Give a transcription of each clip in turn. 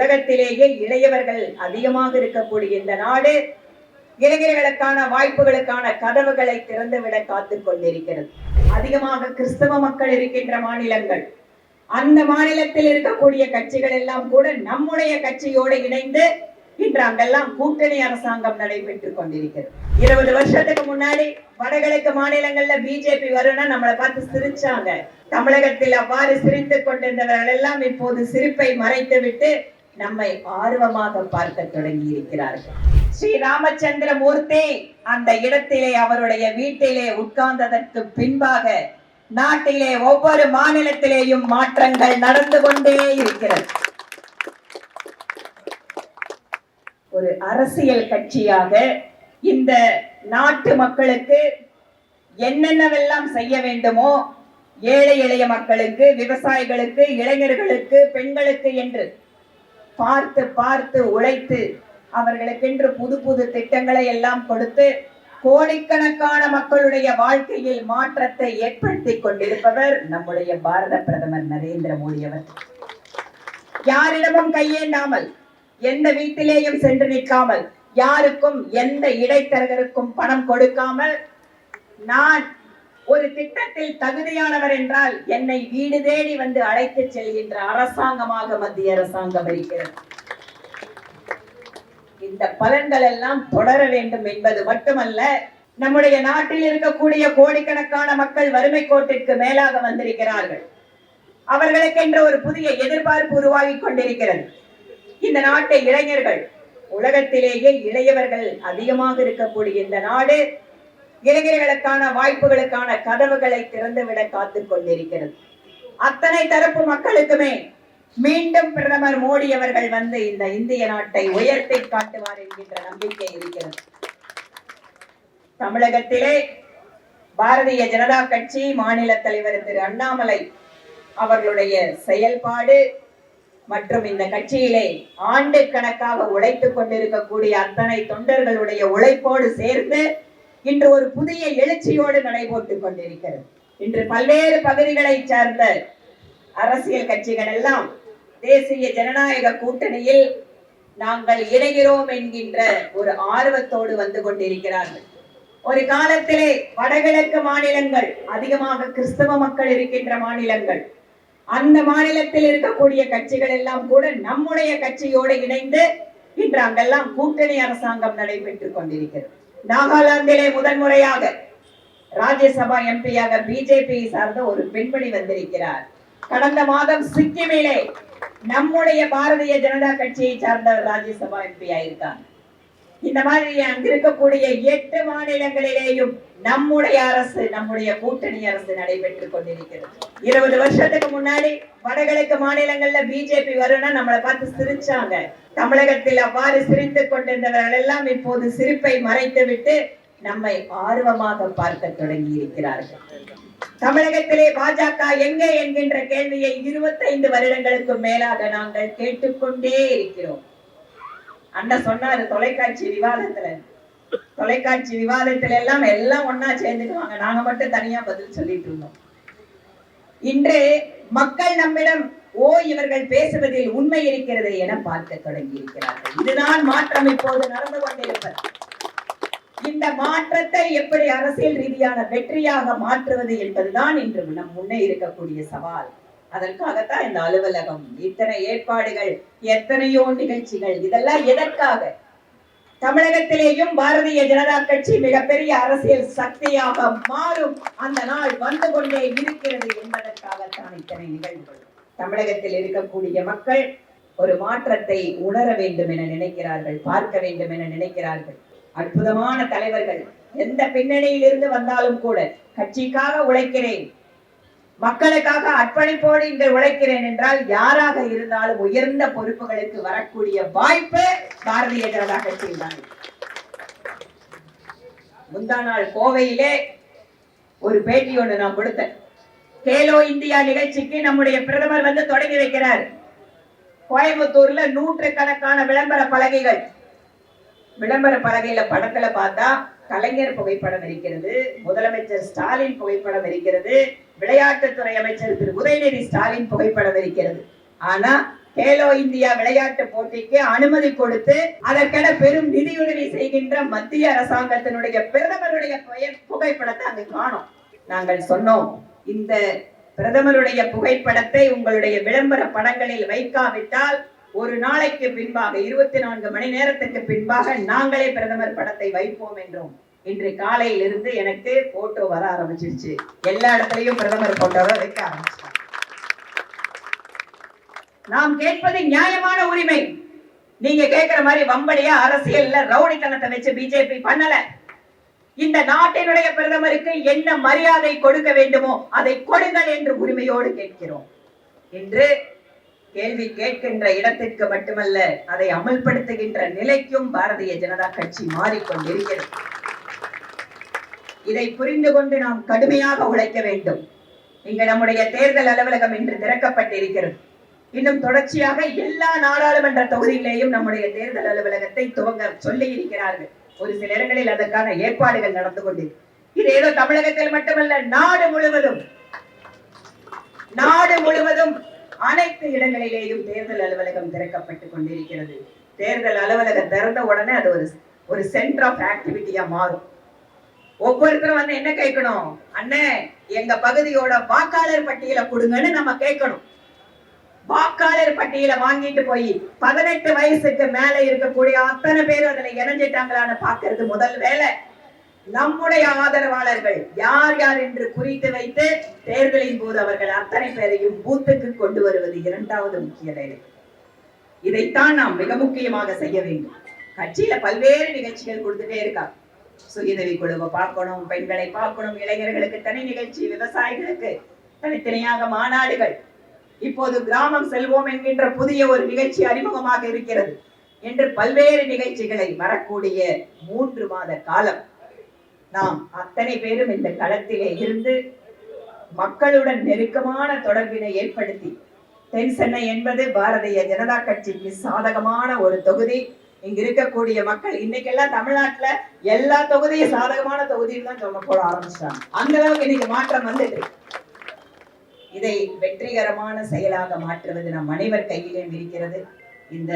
உலகத்திலேயே இளையவர்கள் அதிகமாக இருக்கக்கூடிய இந்த நாடு இளைஞர்களுக்கான வாய்ப்புகளுக்கான கதவுகளை திறந்துவிட காத்து கொண்டிருக்கிறது. அதிகமாக கிறிஸ்தவ மக்கள் இருக்கின்ற மாநிலங்கள் அந்த மாநிலத்தில் இருக்கக்கூடிய கட்சிகள் எல்லாம் கூட நம்முடைய கட்சியோடு இணைந்து இன்று அங்கெல்லாம் கூட்டணி அரசாங்கம் நடைபெற்றுக் கொண்டிருக்கிறது. இருபது வருஷத்துக்கு முன்னாடி வடகிழக்கு மாநிலங்கள்ல பிஜேபி வரும்னா நம்மளை பார்த்து சிரிச்சாங்க. தமிழகத்தில் அவ்வாறு சிரித்துக் கொண்டிருந்தவர்கள் எல்லாம் இப்போது சிரிப்பை மறைத்து விட்டு நம்மை ஆர்வமாக பார்க்க தொடங்கி இருக்கிறார்கள் ஸ்ரீ ராமச்சந்திர மூர்த்தி அந்த இடத்திலே அவருடைய வீட்டிலே உட்கார்ந்ததற்கு பின்பாக நாட்டிலே ஒவ்வொரு மாநிலத்திலேயும் மாற்றங்கள் நடந்து கொண்டே இருக்கிறது. ஒரு அரசியல் கட்சியாக இந்த நாட்டு மக்களுக்கு என்னென்னவெல்லாம் செய்ய வேண்டுமோ ஏழை எளிய மக்களுக்கு விவசாயிகளுக்கு இளைஞர்களுக்கு பெண்களுக்கு என்று பார்த்து பார்த்து உழைத்து அவர்களுக்கென்று புது புது திட்டங்களை எல்லாம் கொடுத்து கோடிக்கணக்கான மக்களுடைய வாழ்க்கையில் மாற்றத்தை ஏற்படுத்தி கொண்டிருப்பவர் நம்முடைய பாரத பிரதமர் நரேந்திர மோடி அவர். யாரிடமும் கையேண்டாமல் எந்த வீட்டிலேயும் சென்று நிற்காமல் யாருக்கும் எந்த இடைத்தரகருக்கும் பணம் கொடுக்காமல் நான் ஒரு திட்டத்தில் தகுதியானவர் என்றால் என்னை வீடு தேடி வந்து அழைத்து செல்கின்ற அரசாங்கமாக மத்திய அரசாங்கம் இருக்கிறது. இந்த பலன்கள் எல்லாம் தொடர வேண்டும் என்பது மட்டுமல்ல நம்முடைய நாட்டில் இருக்கக்கூடிய கோடிக்கணக்கான மக்கள் வறுமை கோட்டிற்கு மேலாக வந்திருக்கிறார்கள். அவர்களுக்கென்ற ஒரு புதிய எதிர்பார்ப்பு உருவாகி கொண்டிருக்கிறது. இந்த நாட்டை இளைஞர்கள் உலகத்திலேயே இளையவர்கள் அதிகமாக இருக்கக்கூடிய இந்த நாடு இளைஞர்களுக்கான வாய்ப்புகளுக்கான கதவுகளை திறந்துவிட காத்துக் கொண்டிருக்கிறது. அத்தனை தரப்பு மக்களுக்குமே மீண்டும் பிரதமர் மோடி அவர்கள் வந்து இந்த இந்திய நாட்டை உயர்த்தி காட்டுவார் என்கின்ற நம்பிக்கை இருக்கிறது. தமிழகத்திலே பாரதிய ஜனதா கட்சி மாநில தலைவர் திரு அண்ணாமலை அவர்களுடைய செயல்பாடு மற்றும் இந்த கட்சியிலே ஆண்டு கணக்காக உழைத்துக் கொண்டிருக்கக்கூடிய அத்தனை தொண்டர்களுடைய உழைப்போடு சேர்ந்து இன்று ஒரு புதிய எழுச்சியோடு நடைபோட்டுக் கொண்டிருக்கிறது. இன்று பல்வேறு பகுதிகளை சார்ந்த அரசியல் கட்சிகள் எல்லாம் தேசிய ஜனநாயக கூட்டணியில் நாங்கள் இணைகிறோம் என்கின்ற ஒரு ஆர்வத்தோடு வந்து கொண்டிருக்கிறார்கள். ஒரு காலத்திலே வடகிழக்கு மாநிலங்கள் அதிகமாக கிறிஸ்தவ மக்கள் இருக்கின்ற மாநிலங்கள் அந்த மாநிலத்தில் இருக்கக்கூடிய கட்சிகள் எல்லாம் கூட நம்முடைய கட்சியோடு இணைந்து இன்று அங்கெல்லாம் கூட்டணி அரசாங்கம் நடைபெற்றுக் கொண்டிருக்கிறது. நாகாலாந்திலே முதன்முறையாக ராஜ்யசபா எம்பியாக பிஜேபியை சார்ந்த ஒரு பெண்மணி வந்திருக்கிறார். கடந்த மாதம் சிக்கிமிலே நம்முடைய பாரதிய ஜனதா கட்சியை சார்ந்தவர் ராஜ்யசபா எம்பி ஆயிருக்காங்க இந்த மாதிரி அங்க இருக்கக்கூடிய எட்டு மாநிலங்களிலேயும் நம்முடைய அரசு நம்முடைய கூட்டணி அரசு நடைபெற்றுக் கொண்டிருக்கிறது. இருபது வருஷத்துக்கு முன்னாடி வடகிழக்கு மாநிலங்கள்ல பிஜேபி வரும்னா நம்மளை பார்த்து சிரிச்சாங்க. தமிழகத்தில் அவ்வாறு சிரித்துக் கொண்டிருந்தவர்கள் எல்லாம் இப்போது சிரிப்பை மறைத்து விட்டு நம்மை ஆர்வமாக பார்க்க தொடங்கி இருக்கிறார்கள் தமிழகத்திலே பாஜக எங்கே என்கின்ற கேள்வியை இருபத்தைந்து வருடங்களுக்கு மேலாக நாங்கள் கேட்டுக்கொண்டே இருக்கிறோம். அண்ணன் சொன்னாரு தொலைக்காட்சி விவாதத்துல. தொலைக்காட்சி விவாதத்துல எல்லாம் எல்லாம் ஒன்னா சேர்ந்துக்குவாங்க. நாங்க மட்டும் தனியா பதில் சொல்லிட்டு இருந்தோம். இன்று மக்கள் நம்மிடம் ஓ இவர்கள் பேசுவதில் உண்மை இருக்கிறது என பார்க்க தொடங்கி இருக்கிறார்கள் இதுதான் மாற்றம் இப்போது நடந்து கொண்டிருப்பது. இந்த மாற்றத்தை எப்படி அரசியல் ரீதியான வெற்றியாக மாற்றுவது என்பதுதான் இன்று நம் முன்னே இருக்கக்கூடிய சவால். அதற்காகத்தான் இந்த அலுவலகம். இத்தனை ஏற்பாடுகள் எத்தனையோ நிகழ்ச்சிகள் இதெல்லாம் எதற்காக? தமிழகத்திலேயும் பாரதிய ஜனதா கட்சி மிகப்பெரிய அரசியல் சக்தியாக மாறும் அந்த நாள் வந்து கொண்டே இருக்கிறது என்பதற்காகத்தான் இத்தனை நிகழ்வுகள். தமிழகத்தில் இருக்கக்கூடிய மக்கள் ஒரு மாற்றத்தை உணர வேண்டும் என நினைக்கிறார்கள் பார்க்க வேண்டும் என நினைக்கிறார்கள். அற்புதமான தலைவர்கள். எந்த பின்னணியில் இருந்து வந்தாலும் கூட கட்சிக்காக உழைக்கிறேன் மக்களுக்காக அர்ப்பணிப்போடு இங்கு உழைக்கிறேன் என்றால் யாராக இருந்தாலும் உயர்ந்த பொறுப்புகளுக்கு வரக்கூடிய வாய்ப்பு பாரதிய ஜனதா கட்சியில் தான் முந்தா நாள் கோவையிலே ஒரு பேட்டி ஒன்று நான் கொடுத்தேன். கேலோ இந்தியா நிகழ்ச்சிக்கு நம்முடைய பிரதமர் வந்து தொடங்கி வைக்கிறார். கோயம்புத்தூர்ல நூற்றுக்கணக்கான விளம்பர பலகைகள். விளம்பர பலகையில படத்துல பார்த்தா கலைஞர் புகைப்படம் இருக்கிறது முதலமைச்சர் ஸ்டாலின் புகைப்படம் இருக்கிறது விளையாட்டுத்துறை அமைச்சர் திரு. உதயநிதி ஸ்டாலின் புகைப்படம் இருக்கிறது. ஆனா கேலோ இந்தியா விளையாட்டு போட்டிக்கு அனுமதி கொடுத்து அதற்கென பெரும் நிதியுதவி செய்கின்ற மத்திய அரசாங்கத்தினுடைய பிரதமருடைய பெயர் புகைப்படத்தை அங்கு காணோம். நாங்கள் சொன்னோம் இந்த பிரதமருடைய புகைப்படத்தை உங்களுடைய விளம்பர படங்களில் வைக்காவிட்டால் ஒரு நாளைக்கு பின்பாக இருபத்தி நான்கு மணி நேரத்துக்கு பின்பாக நாங்களே பிரதமர் படத்தை வைப்போம் என்றோம். இன்று காலையில் இருந்து எனக்கு போட்டோ வர ஆரம்பிச்சிருச்சு. எல்லா இடத்துலயும் பிரதமர் போட்டோவை வைக்க ஆரம்பிச்சிட்டாங்க நாம் கேட்பது நியாயமான உரிமை. நீங்க கேட்கிற மாதிரி வம்படியா அரசியல்ல ரவுடித்தனத்தை வச்சு பிஜேபி பண்ணல. இந்த நாட்டினுடைய பிரதமருக்கு என்ன மரியாதை கொடுக்க வேண்டுமோ அதை கொடுங்கள் என்று உரிமையோடு கேட்கிறோம். என்று கேள்வி கேட்கின்ற இடத்திற்கு மட்டுமல்ல அதை அமல்படுத்துகின்ற நிலைக்கும் பாரதிய ஜனதா கட்சி மாறிக்கொண்டிருக்கிறது. இதை புரிந்து கொண்டு நாம் கடுமையாக உழைக்க வேண்டும். இங்கு நம்முடைய தேர்தல் அலுவலகம் இன்று திறக்கப்பட்டிருக்கிறது. இன்னும் தொடர்ச்சியாக எல்லா நாடாளுமன்ற தொகுதியிலேயும் நம்முடைய தேர்தல் அலுவலகத்தை துவங்க சொல்லி இருக்கிறார்கள். ஒரு சில இடங்களில் அதற்கான ஏற்பாடுகள் நடந்து கொண்டிருக்கு. இது ஏதோ தமிழகத்தில் மட்டுமல்ல நாடு முழுவதும். நாடு முழுவதும் அனைத்து இடங்களிலேயும் தேர்தல் அலுவலகம் திறக்கப்பட்டுக் கொண்டிருக்கிறது. தேர்தல் அலுவலகம் திறந்த உடனே அது ஒரு ஒரு சென்டர் ஆஃப் ஆக்டிவிட்டியா மாறும். ஒவ்வொருத்தரும் வந்து என்ன கேட்கணும்? அண்ணே எங்க பகுதியோட வாக்காளர் பட்டியலை கொடுங்கன்னு நம்ம கேட்கணும். வாக்காளர் பட்டியல வாங்கிட்டு போய் பதினெட்டு வயசுக்கு மேல இருக்கக்கூடிய அத்தனை பேர் அதுல இணைஞ்சிட்டாங்களான்னு பாக்குறது முதல் வேலை. நம்முடைய ஆதரவாளர்கள் யார் யார் என்று குறித்து வைத்து தேர்தலின் போது அவர்கள் அத்தனை பேரையும் பூத்துக்கு கொண்டு வருவது இரண்டாவது முக்கிய வேலை. இதைத்தான் நாம் மிக முக்கியமாக செய்ய வேண்டும். கட்சியில பல்வேறு நிகழ்ச்சிகள் கொடுத்துட்டே இருக்கா. சுயதவி குழுவை பார்க்கணும் பெண்களை பார்க்கணும் இளைஞர்களுக்கு தனி நிகழ்ச்சி விவசாயிகளுக்கு தனித்தனியாக மாநாடுகள். இப்போது கிராமம் செல்வோம் என்கின்ற புதிய ஒரு நிகழ்ச்சி அறிமுகமாக இருக்கிறது. என்று பல்வேறு நிகழ்ச்சிகளை வரக்கூடிய மூன்று மாத காலம் நாம் அத்தனை பேரும் இந்த களத்திலே இருந்து மக்களுடன் நெருக்கமான தொடர்பினை ஏற்படுத்தி தென் சென்னை என்பது பாரதிய ஜனதா கட்சிக்கு சாதகமான ஒரு தொகுதி. இங்க இருக்கக்கூடிய மக்கள் இன்னைக்கெல்லாம் தமிழ்நாட்டுல எல்லா தொகுதியும் சாதகமான தொகுதின்னு தான் சொல்ல போட ஆரம்பிச்சிட்டாங்க. அந்த அளவுக்கு இன்னைக்கு மாற்றம் வந்தது இதை வெற்றிகரமான செயலாக மாற்றுவது நம் அனைவர் கையிலும் இருக்கிறது. இந்த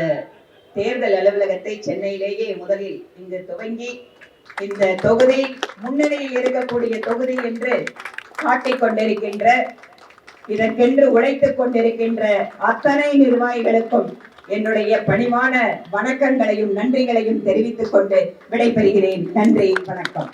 தேர்தல் அலுவலகத்தை சென்னையிலேயே முதலில் இங்கு துவங்கி இந்த தொகுதி முன்னணியில் இருக்கக்கூடிய தொகுதி என்று காட்டிக் கொண்டிருக்கின்ற இதற்கென்று உழைத்துக் கொண்டிருக்கின்ற அத்தனை நிர்வாகிகளுக்கும் என்னுடைய பணிவான வணக்கங்களையும் நன்றிகளையும் தெரிவித்துக் கொண்டு விடைபெறுகிறேன். நன்றி வணக்கம்.